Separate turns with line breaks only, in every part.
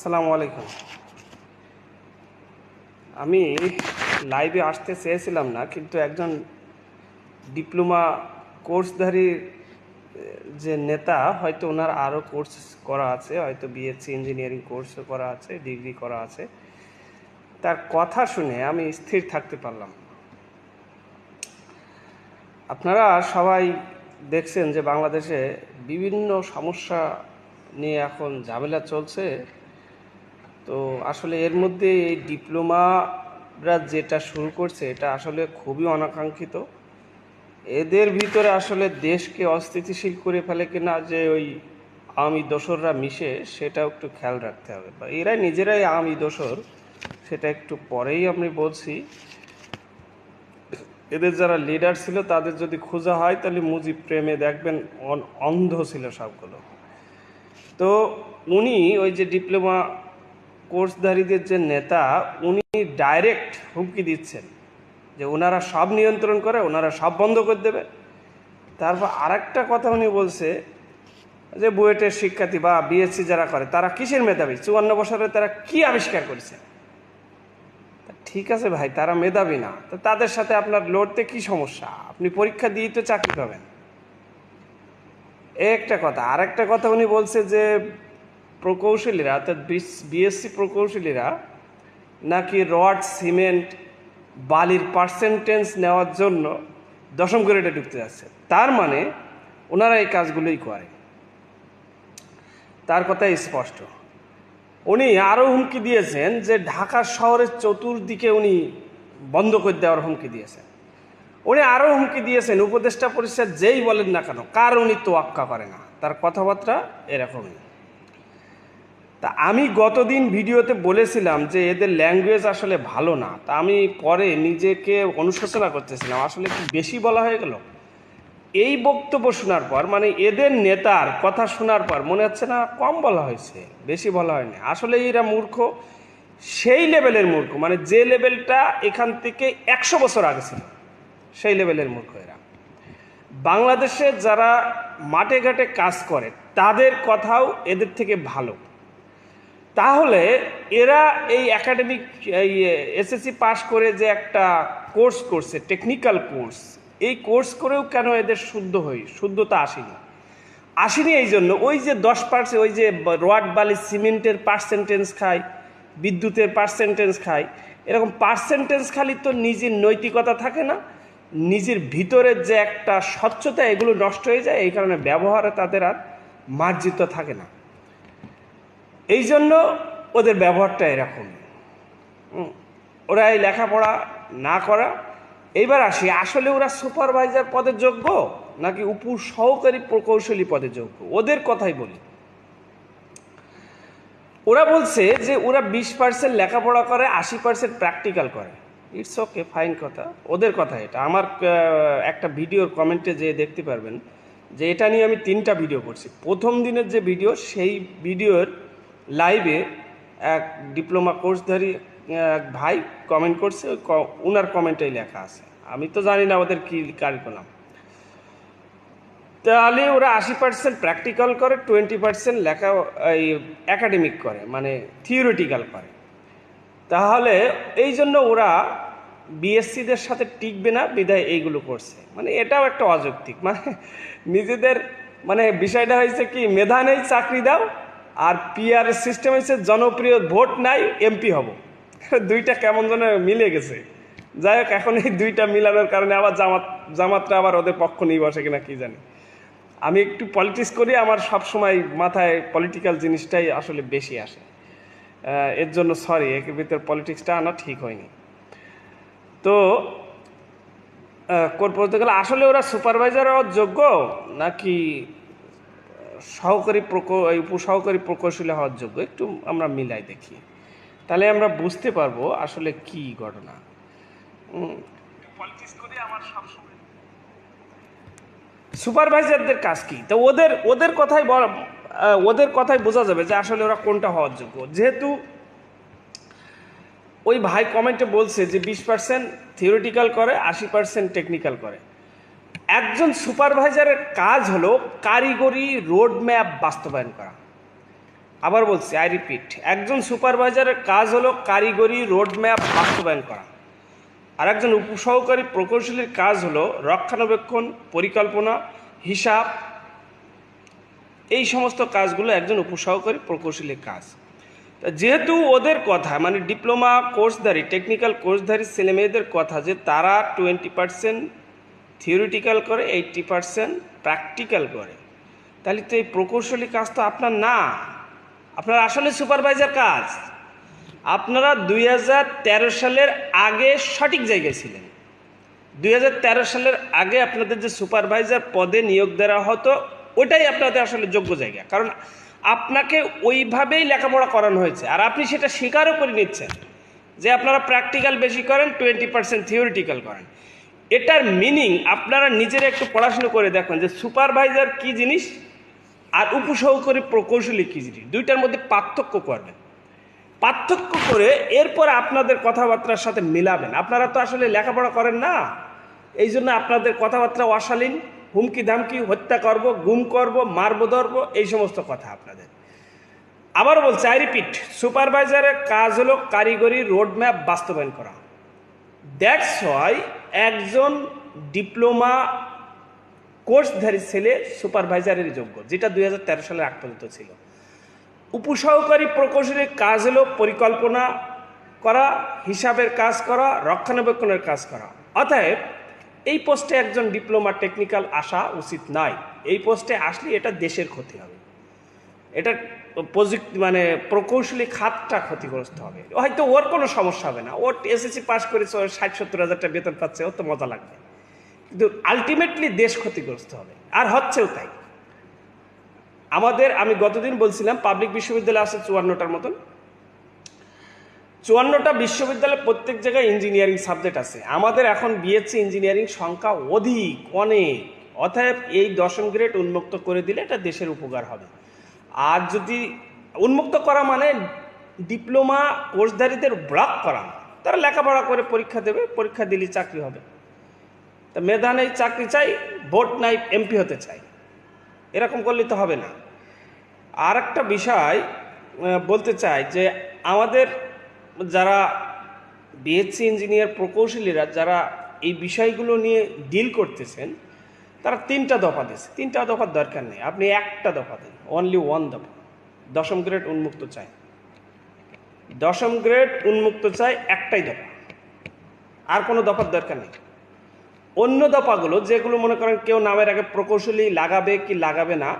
আসসালামু আলাইকুম। আমি লাইভে আসতে চেয়েছিলাম না, কিন্তু একজন ডিপ্লোমা কোর্সধারী যে নেতা, হয়তো ওনার আরও কোর্স করা আছে, হয়তো বিএসসি ইঞ্জিনিয়ারিং কোর্সও করা আছে ডিগ্রি করা আছে। তার কথা শুনে আমি স্থির থাকতে পারলাম। আপনারা সবাই দেখছেন যে বাংলাদেশে বিভিন্ন সমস্যা নিয়ে এখন ঝামেলা চলছে। তো আসলে এর মধ্যে এই ডিপ্লোমারা যেটা শুরু করছে, এটা আসলে খুবই অনাকাঙ্ক্ষিত। এদের ভিতরে আসলে দেশকে অস্থিতিশীল করে ফেলে কিনা যে ওই আওয়ামী দোসররা মিশে, সেটাও একটু খেয়াল রাখতে হবে। বা এরাই নিজেরাই আওয়ামী দোসর, সেটা একটু পরেই আমি বলছি। এদের যারা লিডার ছিল, তাদের যদি খোঁজা হয়, তাহলে মুজিব প্রেমে দেখবেন অন- অন্ধ ছিল সবগুলো। তো উনি ওই যে ডিপ্লোমা কোর্সধারীদের যে নেতা, উনি ডাইরেক্ট হুমকি দিচ্ছেন যে ওনারা সব নিয়ন্ত্রণ করে ওনারা সব বন্ধ করে দেবে। তারপর আরেকটা কথা উনি বলছে যে বুয়েটের শিক্ষার্থী বা বিএসসি যারা করে, তারা কিসের মেধাবী? চুয়ান্ন বছরে তারা কি আবিষ্কার করেছে? ঠিক আছে ভাই, তারা মেধাবী না। তো তাদের সাথে আপনার লড়তে কি সমস্যা? আপনি পরীক্ষা দিয়ে তো চাকরি পাবেন। একটা কথা আর একটা কথা উনি বলছে যে প্রকৌশলীরা, অর্থাৎ বিএসসি প্রকৌশলীরা নাকি রড, সিমেন্ট, বালির পার্সেন্টেজ নেওয়ার জন্য দশম গ্রেডে ঢুকতে যাচ্ছে। তার মানে ওনারা এই কাজগুলোই করে। তার কথাই স্পষ্ট। উনি আরও হুমকি দিয়েছেন যে ঢাকা শহরের চতুর্দিকে উনি বন্ধ করে দেওয়ার হুমকি দিয়েছেন। উনি আরও হুমকি দিয়েছেন, উপদেষ্টা পরিষদ যেই বলেন না কেন, কার উনি তোয়াক্কা করে না। তার কথাবার্তা এরকমই। তা আমি গতদিন ভিডিওতে বলেছিলাম যে এদের ল্যাঙ্গুয়েজ আসলে ভালো না। তা আমি পরে নিজেকে অনুশোচনা করতেছিলাম। আসলে কি বেশি বলা হয়ে গেল? এই বক্তব্য শোনার পর মানে এদের নেতার কথা শোনার পর মনে হচ্ছে না কম বলা হয়েছে, বেশি বলা হয়নি। আসলে এরা মূর্খ, সেই লেভেলের মূর্খ মানে যে লেভেলটা এখান থেকে একশো বছর আগে ছিল, সেই লেভেলের মূর্খ এরা। বাংলাদেশে যারা মাঠে ঘাটে কাজ করে, তাদের কথাও এদের থেকে ভালো। তাহলে এরা এই একাডেমিক এই এসএসসি পাশ করে যে একটা কোর্স করছে টেকনিক্যাল কোর্স এই কোর্স করেও কেন এদের শুদ্ধ হই, শুদ্ধতা আসেনি? আসেনি এই জন্য ওই যে দশ পার্সেন্ট ওই যে রড বালি সিমেন্টের পার্সেন্টেজ খায়, বিদ্যুতের পার্সেন্টেজ খায়, এরকম পার্সেন্টেজ খালি তো নিজের নৈতিকতা থাকে না, নিজের ভিতরের যে একটা স্বচ্ছতা এগুলো নষ্ট হয়ে যায়, এই কারণে ব্যবহারে তাদের আর মার্জিত থাকে না। এই জন্য ওদের ব্যবহারটা এরকম। ওরা এই লেখাপড়া না করা। এইবার আসি, আসলে ওরা সুপারভাইজার পদের যোগ্য নাকি উপ সহকারী প্রকৌশলী পদে যোগ্য? ওদের কথাই বলি। ওরা বলছে যে ওরা বিশ পার্সেন্ট লেখাপড়া করে, আশি পার্সেন্ট প্র্যাকটিক্যাল করে। ইটস ওকে ফাইন কথা। ওদের কথা এটা। আমার একটা ভিডিওর কমেন্টে যে দেখতে পারবেন যে এটা নিয়ে আমি তিনটা ভিডিও করছি। প্রথম দিনের যে ভিডিও সেই ভিডিওর লাইভে এক ডিপ্লোমা কোর্সধারী এক ভাই কমেন্ট করছে ওনার কমেন্টেই লেখা আছে। আমি তো জানি না ওদের কী কারিকুলাম তাহলে ওরা আশি পার্সেন্ট প্র্যাকটিক্যাল করে টোয়েন্টি পার্সেন্ট লেখা, এই অ্যাকাডেমিক করে মানে থিওরিটিক্যাল করে। তাহলে এই জন্য ওরা বিএসসিদের সাথে টিকবে না, বিদায় এইগুলো করছে। মানে এটাও একটা অযৌক্তিক। মানে নিজেদের মানে বিষয়টা হয়েছে কি, মেধা নেই, চাকরি দাও আর পিআর সিস্টেম হচ্ছে জনপ্রিয় ভোট নাই এমপি হব। দুইটা কেমন যেন মিলে গেছে। যাই হোক, এখন এই দুইটা মিলানোর কারণে আবার জামাত, জামাতরা আবার ওদের পক্ষ নিয়ে বসে কিনা কি জানি। আমি একটু পলিটিক্স করি, আমার সব সময় মাথায় পলিটিক্যাল জিনিসটাই আসলে বেশি আসে। এর জন্য সরি এর ভিতরে পলিটিক্সটা আনা ঠিক হয়নি। তো কোর্ট বলতে গেলে আসলে ওরা সুপারভাইজার হওয়ার যোগ্য নাকি সহকারী প্রকৌ উপসহকারী প্রকৌশলী হওয়ার যোগ্য। একটু আমরা মিলাই দেখি। তাহলে আমরা বুঝতে পারব আসলে কি ঘটনা। সুপারভাইজারদের কাজ কি? তো ওদের ওদের কথাই ওদের কথাই বোঝা যাবে যে আসলে ওরা কোনটা হওয়ার যোগ্য। যেহেতু ওই ভাই কমেন্টে বলছে যে বিশ পার্সেন্ট থিওরিটিক্যাল করে, আশি পার্সেন্ট টেকনিক্যাল করে। একজন সুপারভাইজারের কাজ হলো কারিগরি রোড ম্যাপ বাস্তবায়ন করা। আবার বলছি আই রিপিট একজন সুপারভাইজারের কাজ হলো কারিগরি রোডম্যাপ বাস্তবায়ন করা। আর একজন উপসহকারী প্রকৌশলীর কাজ হলো রক্ষণাবেক্ষণ, পরিকল্পনা, হিসাব। এই সমস্ত কাজগুলো একজন উপসহকারী প্রকৌশলীর কাজ। যেহেতু ওদের কথা মানে ডিপ্লোমা কোর্সধারী টেকনিক্যাল কোর্সধারী ছেলেমেয়েদের কথা যে তারা টোয়েন্টি পার্সেন্ট থিওরিটিক্যাল করে এইট্টি পার্সেন্ট প্র্যাকটিক্যাল করে। তাহলে তো এই প্রকৌশলী কাজ তো আপনার না। আপনার আসলে সুপারভাইজার কাজ। আপনারা দুই হাজার তেরো সালের আগে সঠিক জায়গায় ছিলেন। দুই হাজার তেরো সালের আগে আপনাদের যে সুপারভাইজার পদে নিয়োগ দেওয়া হতো, ওটাই আপনাদের আসলে যোগ্য জায়গা। কারণ আপনাকে ওইভাবেই লেখাপড়া করানো হয়েছে। আর আপনি সেটা স্বীকারও করে নিচ্ছেন যে আপনারা প্র্যাকটিক্যাল বেশি করেন টোয়েন্টি পার্সেন্ট থিওরিটিক্যাল করেন। এটার মিনিং আপনারা নিজেরা একটু পড়াশুনো করে দেখুন যে সুপারভাইজার কি জিনিস আর উপসহকারী প্রকৌশলী কী জিনিস। দুইটার মধ্যে পার্থক্য করবেন। পার্থক্য করে এরপর আপনাদের কথাবার্তার সাথে মিলাবেন। আপনারা তো আসলে লেখাপড়া করেন না। এই জন্য আপনাদের কথাবার্তা অশালীন, হুমকি ধামকি, হত্যা করব, গুম করব, মারব, ধরব, এই সমস্ত কথা আপনাদের। আবার বলছে আই রিপিট সুপারভাইজারের কাজ হলো কারিগরি রোডম্যাপ বাস্তবায়ন করা। দ্যাটস ওয়াই একজন ডিপ্লোমা কোর্সধারী ছেলে সুপারভাইজারের যোগ্য, যেটা দুই সালের আগ পর্যন্ত ছিল। উপসহকারী প্রকৌশলীর কাজ হলো পরিকল্পনা করা, হিসাবের কাজ করা, রক্ষণাবেক্ষণের কাজ করা। অতএব, এই পোস্টে একজন ডিপ্লোমা টেকনিক্যাল আসা উচিত নয় এই পোস্টে আসলে এটা দেশের ক্ষতি হবে। এটা প্রযুক্তি মানে প্রকৌশলী খাতটা ক্ষতিগ্রস্ত হবে। হয়তো ওর কোনো সমস্যা হবে না। ওর এসএসসি পাস করেছে, ওর ষাট সত্তর হাজার টাকা বেতন পাচ্ছে, ওর তো মজা লাগবে। কিন্তু আলটিমেটলি দেশ ক্ষতিগ্রস্ত হবে। আর হচ্ছেও তাই। আমাদের, আমি গতদিন বলছিলাম পাবলিক বিশ্ববিদ্যালয় আছে চুয়ান্নটার মতন। চুয়ান্নটা বিশ্ববিদ্যালয়ে প্রত্যেক জায়গায় ইঞ্জিনিয়ারিং সাবজেক্ট আছে। আমাদের এখন বিএসসি ইঞ্জিনিয়ারিং সংখ্যা অধিক, অনেক। অতএব এই দশম গ্রেড উন্মুক্ত করে দিলে এটা দেশের উপকার হবে। আর যদি উন্মুক্ত করা মানে ডিপ্লোমা কোর্সধারীদের ব্লক করা, তারা লেখাপড়া করে পরীক্ষা দেবে, পরীক্ষা দিলে চাকরি হবে। তা মেধা নেই চাকরি চাই, ভোট নাই, এমপি হতে চাই। এরকম করলে তো হবে না। আর একটা বিষয় বলতে চাই যে আমাদের যারা বিএসসি ইঞ্জিনিয়ার প্রকৌশলীরা, যারা এই বিষয়গুলো নিয়ে ডিল করতেছেন তারা তিনটা দফা দিয়েছে। তিনটা দফার দরকার নেই। আপনি একটা দফা দেন। অনলি ওয়ান দফা। দশম গ্রেড উন্মুক্ত চাই। দশম গ্রেড উন্মুক্ত চাই একটাই দফা। আর কোনো দফার দরকার নেই। অন্য দফাগুলো যেগুলো মনে করেন কেউ নামের আগে প্রকৌশলী লাগাবে কি লাগাবে না,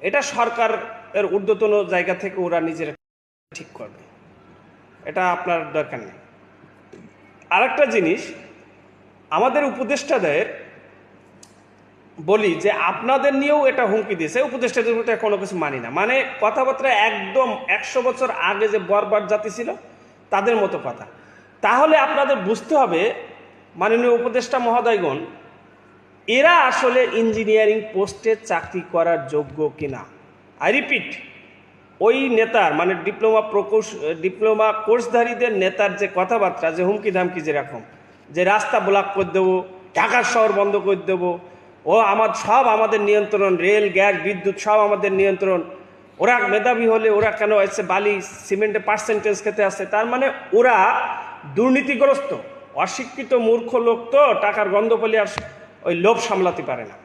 এটা সরকার এর ঊর্ধ্বতন জায়গা থেকে ওরা নিজেরা ঠিক করবে। এটা আপনার দরকার নেই। আরেকটা জিনিস, আমাদের উপদেষ্টাদের বলি যে আপনাদের নিয়েও এটা হুমকি দিয়েছে, উপদেষ্টাদের মধ্যে কোনো কিছু মানি না। মানে কথাবার্তা একদম একশো বছর আগে যে বরবার জাতি ছিল, তাদের মতো কথা। তাহলে আপনাদের বুঝতে হবে, মাননীয় উপদেষ্টা মহোদয়গণ, এরা আসলে ইঞ্জিনিয়ারিং পোস্টে চাকরি করার যোগ্য কিনা। আই রিপিট ওই নেতার মানে ডিপ্লোমা প্রকৌশ, ডিপ্লোমা কোর্সধারীদের নেতার যে কথাবার্তা, যে হুমকি ধামকি যেরকম, যে রাস্তা ব্লক করে দেবো, ঢাকার শহর বন্ধ করে দেবো ও আমার সব আমাদের নিয়ন্ত্রণ, রেল, গ্যাস, বিদ্যুৎ সব আমাদের নিয়ন্ত্রণ। ওরা মেধাবী হলে ওরা কেন এসে বালি সিমেন্টে পার্সেন্টেজ খেতে আসছে তার মানে ওরা দুর্নীতিগ্রস্ত, অশিক্ষিত, মূর্খ লোক তো টাকার গন্ধ পেলে আর ওই লোভ সামলাতে পারে না।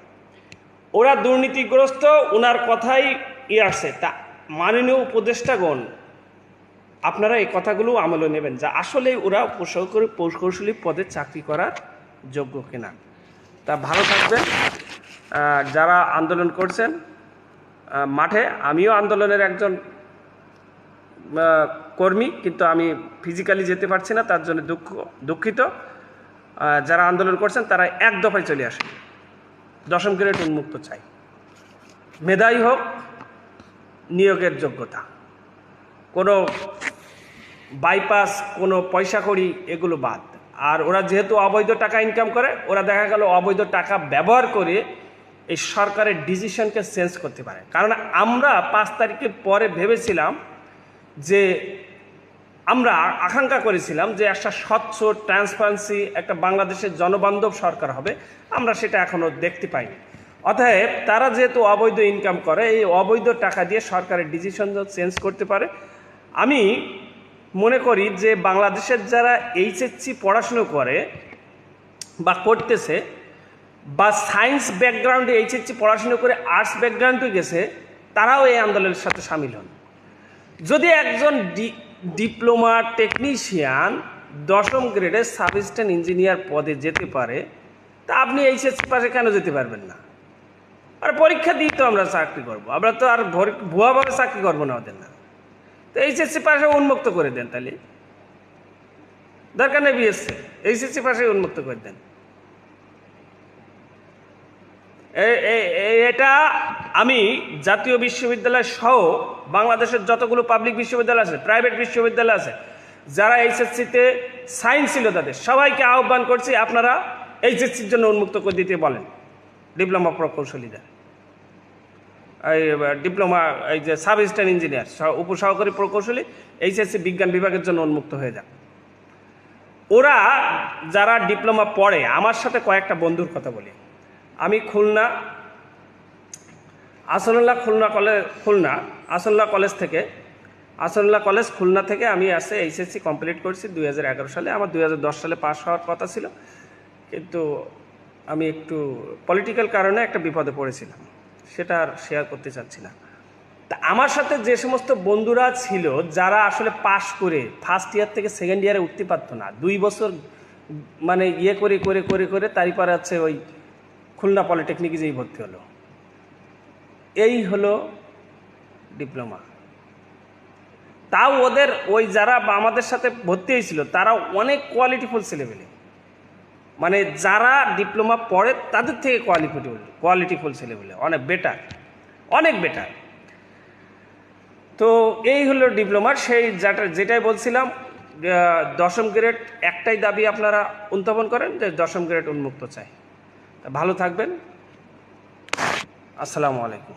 ওরা দুর্নীতিগ্রস্ত ওনার কথাই ই আসছে তা মাননীয় উপদেষ্টাগণ, আপনারা এই কথাগুলো আমলে নেবেন যা আসলে ওরা প্রকৌশলী পদে চাকরি করার যোগ্য কিনা। তা ভালো থাকবেন। যারা আন্দোলন করছেন মাঠে, আমিও আন্দোলনের একজন কর্মী, কিন্তু আমি ফিজিক্যালি যেতে পারছি না, তার জন্য দুঃখ, দুঃখিত। যারা আন্দোলন করছেন, তারা এক দফায় চলে আসেন। দশম গ্রেড উন্মুক্ত চাই। মেধাই হোক, নিয়োগের যোগ্যতা। কোনো বাইপাস কোনো পয়সা করি এগুলো বাদ। আর ওরা যেহেতু অবৈধ টাকা ইনকাম করে, ওরা দেখা গেল অবৈধ টাকা ব্যবহার করে এই সরকারের ডিসিশনকে চেঞ্জ করতে পারে। কারণ আমরা পাঁচ তারিখের পরে ভেবেছিলাম যে আমরা আকাঙ্ক্ষা করেছিলাম যে একটা স্বচ্ছ ট্রান্সপারেন্সি একটা বাংলাদেশের জনবান্ধব সরকার হবে। আমরা সেটা এখনও দেখতে পাইনি। অতএব তারা যেহেতু অবৈধ ইনকাম করে, এই অবৈধ টাকা দিয়ে সরকারের ডিসিশন চেঞ্জ করতে পারে। আমি মনে করি যে বাংলাদেশের যারা এইচএসসি পড়াশুনো করে বা করতেছে বা সায়েন্স ব্যাকগ্রাউন্ডে এইচএসসি পড়াশুনো করে আর্টস ব্যাকগ্রাউন্ডে গেছে, তারাও এই আন্দোলনের সাথে সামিল হন। যদি একজন ডি- ডিপ্লোমা টেকনিশিয়ান দশম গ্রেডের অ্যাসিস্ট্যান্ট ইঞ্জিনিয়ার পদে যেতে পারে, তা আপনি এইচএসসি পাশে কেন যেতে পারবেন না? আর পরীক্ষা দিয়ে তো আমরা চাকরি করব। আমরা তো আর ভুয়াভাবে চাকরি করব না ওদের না। তো এইচএসসি পাশে উন্মুক্ত করে দেন তাহলে। দরকার নেই বিএসসি এইচএসসি পাশে উন্মুক্ত করে দেন। এটা আমি জাতীয় বিশ্ববিদ্যালয় সহ বাংলাদেশের যতগুলো পাবলিক বিশ্ববিদ্যালয় আছে প্রাইভেট বিশ্ববিদ্যালয় আছে, যারা এইচএসসিতে সায়েন্স ছিল তাদের, সবাইকে আহ্বান করছি আপনারা এইচএসসির জন্য উন্মুক্ত করে দিতে বলেন। ডিপ্লোমা প্রকৌশলীদের ডিপ্লোমা এই যে সাব অ্যাসিস্ট্যান্ট ইঞ্জিনিয়ার উপসহকারী প্রকৌশলী, এইচএসসি বিজ্ঞান বিভাগের জন্য উন্মুক্ত হয়ে যাক ওরা যারা ডিপ্লোমা পড়ে, আমার সাথে কয়েকটা বন্ধুর কথা বলি। আমি খুলনা, আসনুল্লাহ খুলনা কলেজ খুলনা, আসনুল্লাহ কলেজ থেকে, আসনুল্লাহ কলেজ খুলনা থেকে আমি আসে এইচএসসি কমপ্লিট করছি দু হাজার এগারো সালে। আমার দু হাজার দশ সালে পাস হওয়ার কথা ছিল। কিন্তু আমি একটু পলিটিক্যাল কারণে একটা বিপদে পড়েছিলাম। সেটা আর শেয়ার করতে চাচ্ছি না। তা আমার সাথে যে সমস্ত বন্ধুরা ছিল, যারা আসলে পাশ করে ফার্স্ট ইয়ার থেকে সেকেন্ড ইয়ারে উঠতে পারতো না, দুই বছর মানে ইয়ে করে করে করে করে তারই পরে হচ্ছে ওই খুলনা পলিটেকনিকে যেই ভর্তি হলো। এই হলো ডিপ্লোমা তাও ওদের ওই যারা আমাদের সাথে ভর্তি হয়েছিল তারা অনেক কোয়ালিটিফুল ছেলেবেলে মানে যারা ডিপ্লোমা পড়ে তাদের থেকে কোয়ালিটিফুল কোয়ালিটিফুল ছেলেবেলে অনেক বেটার অনেক বেটার তো এই হলো ডিপ্লোমার সেই যেটা, যেটাই বলছিলাম দশম গ্রেড একটাই দাবি আপনারা উত্থাপন করেন যে দশম গ্রেড উন্মুক্ত চাই। ভালো থাকবেন। আসসালামু আলাইকুম।